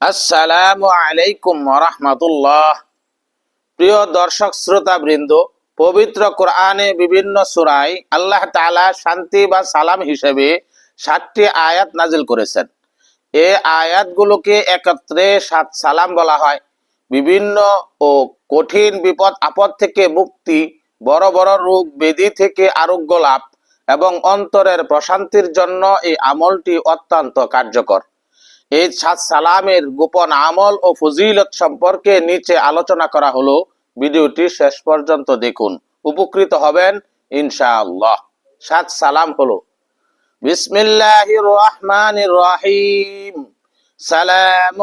আসসালামু আলাইকুম রহমতুল্লাহ প্রিয় দর্শক শ্রোতা বৃন্দ, পবিত্র কোরআনে বিভিন্ন সুরাই আল্লাহ তাআলা শান্তি বা সালাম হিসেবে সাতটি আয়াত নাজিল করেছেন। এই আয়াতগুলোকে একত্রে সাত সালাম বলা হয়। বিভিন্ন ও কঠিন বিপদ, আপদ থেকে মুক্তি, বড় বড় রোগ, বেদি থেকে আরোগ্য লাভ এবং অন্তরের প্রশান্তির জন্য এই আমলটি অত্যন্ত কার্যকর। এই সাত সালামের গোপন আমল ও ফজিলত সম্পর্কে নিচে আলোচনা করা হলো। ভিডিওটি শেষ পর্যন্ত দেখুন। উপকৃত হবেন ইনশাআল্লাহ। সাত সালাম হলো। বিসমিল্লাহির রহমানির রহিম সালাম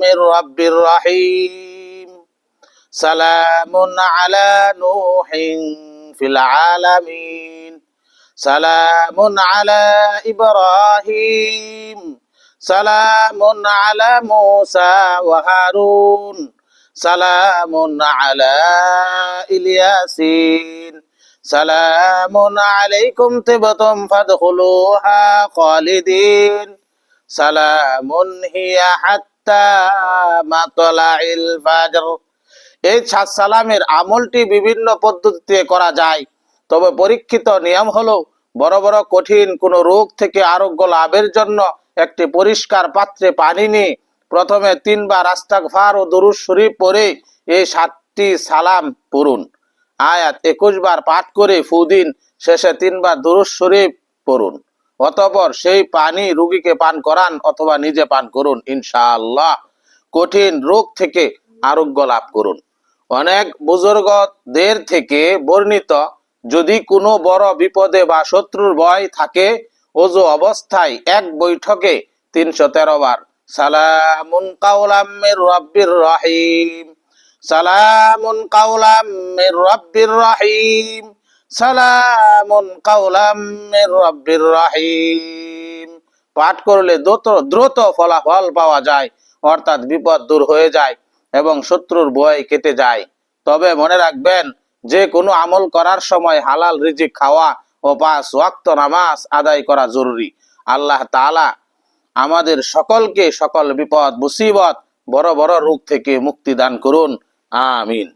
মির রাব্বির রহিম। সালামুন আলা নূহিন ফিল সালামুন আলা ইব্রাহিম, সালামুন আলা মুসা ওয়া হারুন, সালামুন আলা ইলিয়াসিন, সালামুন আলাইকুম তিবতুম ফাদখুলুহা খালিদিন, সালামুন হিয়া হাত্তা মাতলাইল এই সালামের আমলটি বিভিন্ন পদ্ধতিতে করা যায়। তবে পরীক্ষিত নিয়ম হলো বড় বড় কঠিন কোনো রোগ থেকে আরোগ্য লাভের জন্য একটি পরিষ্কার পাত্রে পানি নিয়ে প্রথমে তিনবার আস্তাগফার ও দুরুজ শরীফ পরে এই সাতটি সালাম পড়ুন। আয়াত একুশ বার পাঠ করে ফুদিন শেষে তিনবার দুরুজ শরীফ পড়ুন। অতঃপর সেই পানি রুগীকে পান করান অথবা নিজে পান করুন, ইনশাআল্লাহ। কঠিন রোগ থেকে আরোগ্য লাভ করুন। অনেক বুজুর্গদের থেকে বর্ণিত যদি কোনো বড় বিপদে বা শত্রুর ভয় থাকে ওজো অবস্থায় এক বৈঠকে তিনশো তেরো বার। সালামুন কাউলাম মির রব্বির রহিম। সালামুন কাউলাম মির রব্বির রহিম। সালামুন কাউলাম মির রব্বির রহিম। পাঠ করলে দ্রুত দ্রুত ফলাফল পাওয়া যায়, অর্থাৎ বিপদ দূর হয়ে যায় এবং শত্রুর ভয় কেটে যায়। তবে মনে রাখবেন যে কোনো আমল করার সময় হালাল রিজিক খাওয়া ও পাঁচ ওয়াক্ত নামাজ আদায় করা জরুরি। আল্লাহ তালা আমাদের সকলকে সকল বিপদ, মুসিবত, বড় বড় রোগ থেকে মুক্তি দান করুন। আমিন।